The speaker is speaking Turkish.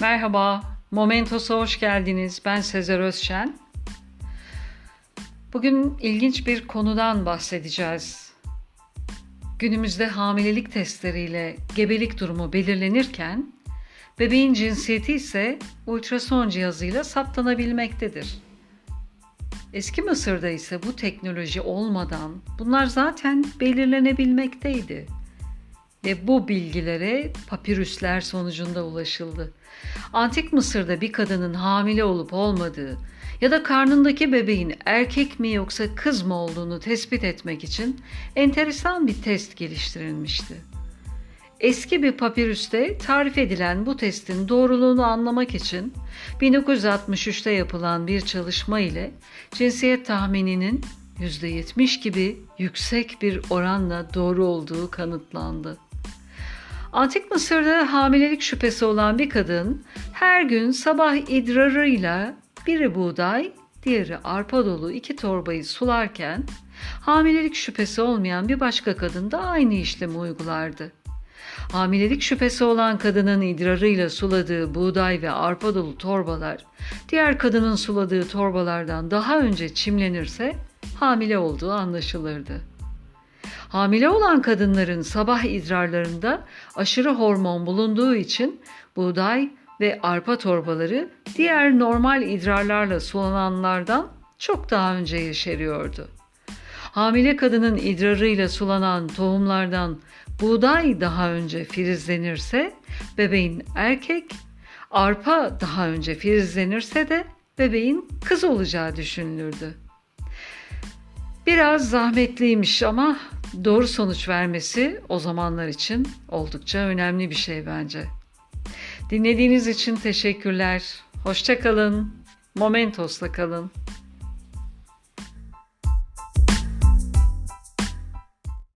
Merhaba, Momentos'a hoş geldiniz. Ben Sezer Özşen. Bugün ilginç bir konudan bahsedeceğiz. Günümüzde hamilelik testleriyle gebelik durumu belirlenirken, bebeğin cinsiyeti ise ultrason cihazıyla saptanabilmektedir. Eski Mısır'da ise bu teknoloji olmadan bunlar zaten belirlenebilmekteydi ve bu bilgilere papirüsler sonucunda ulaşıldı. Antik Mısır'da bir kadının hamile olup olmadığı ya da karnındaki bebeğin erkek mi yoksa kız mı olduğunu tespit etmek için enteresan bir test geliştirilmişti. Eski bir papirüste tarif edilen bu testin doğruluğunu anlamak için 1963'te yapılan bir çalışma ile cinsiyet tahmininin %70 gibi yüksek bir oranla doğru olduğu kanıtlandı. Antik Mısır'da hamilelik şüphesi olan bir kadın her gün sabah idrarıyla biri buğday, diğeri arpa dolu iki torbayı sularken hamilelik şüphesi olmayan bir başka kadın da aynı işlemi uygulardı. Hamilelik şüphesi olan kadının idrarıyla suladığı buğday ve arpa dolu torbalar diğer kadının suladığı torbalardan daha önce çimlenirse hamile olduğu anlaşılırdı. Hamile olan kadınların sabah idrarlarında aşırı hormon bulunduğu için buğday ve arpa torbaları diğer normal idrarlarla sulananlardan çok daha önce yeşeriyordu. Hamile kadının idrarıyla sulanan tohumlardan buğday daha önce filizlenirse bebeğin erkek, arpa daha önce filizlenirse de bebeğin kız olacağı düşünülürdü. Biraz zahmetliymiş ama doğru sonuç vermesi o zamanlar için oldukça önemli bir şey bence. Dinlediğiniz için teşekkürler. Hoşça kalın. Momentos'la kalın.